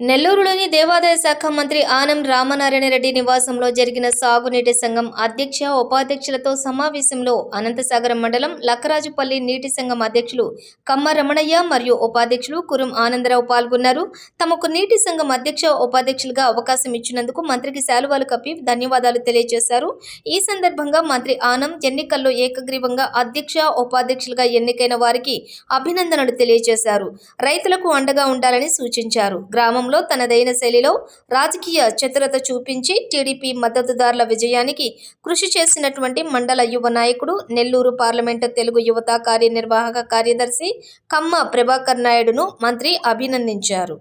నెల్లూరులోని దేవాదాయ శాఖ మంత్రి ఆనం రామనారాయణ రెడ్డి నివాసంలో జరిగిన సాగునీటి సంఘం అధ్యక్ష ఉపాధ్యక్షులతో సమావేశంలో అనంతసాగరం మండలం లక్కరాజుపల్లి నీటి సంఘం అధ్యక్షులు కమ్మ రమణయ్య మరియు ఉపాధ్యక్షులు కురం ఆనందరావు పాల్గొన్నారు. తమకు నీటి సంఘం అధ్యక్ష ఉపాధ్యక్షులుగా అవకాశం ఇచ్చినందుకు మంత్రికి శాలువాలు కప్పి ధన్యవాదాలు తెలియజేశారు. ఈ సందర్భంగా మంత్రి ఆనం ఎన్నికల్లో ఏకగ్రీవంగా అధ్యక్ష ఉపాధ్యక్షులుగా ఎన్నికైన వారికి అభినందనలు తెలియజేశారు. రైతులకు అండగా ఉండాలని సూచించారు. గ్రామం గ్రామంలో తనదైన శైలిలో రాజకీయ చతురత చూపించి టీడీపీ మద్దతుదారుల విజయానికి కృషి చేసినటువంటి మండల యువ నాయకుడు నెల్లూరు పార్లమెంటు తెలుగు యువత కార్యనిర్వాహక కార్యదర్శి కమ్మ ప్రభాకర్ నాయుడును మంత్రి అభినందించారు.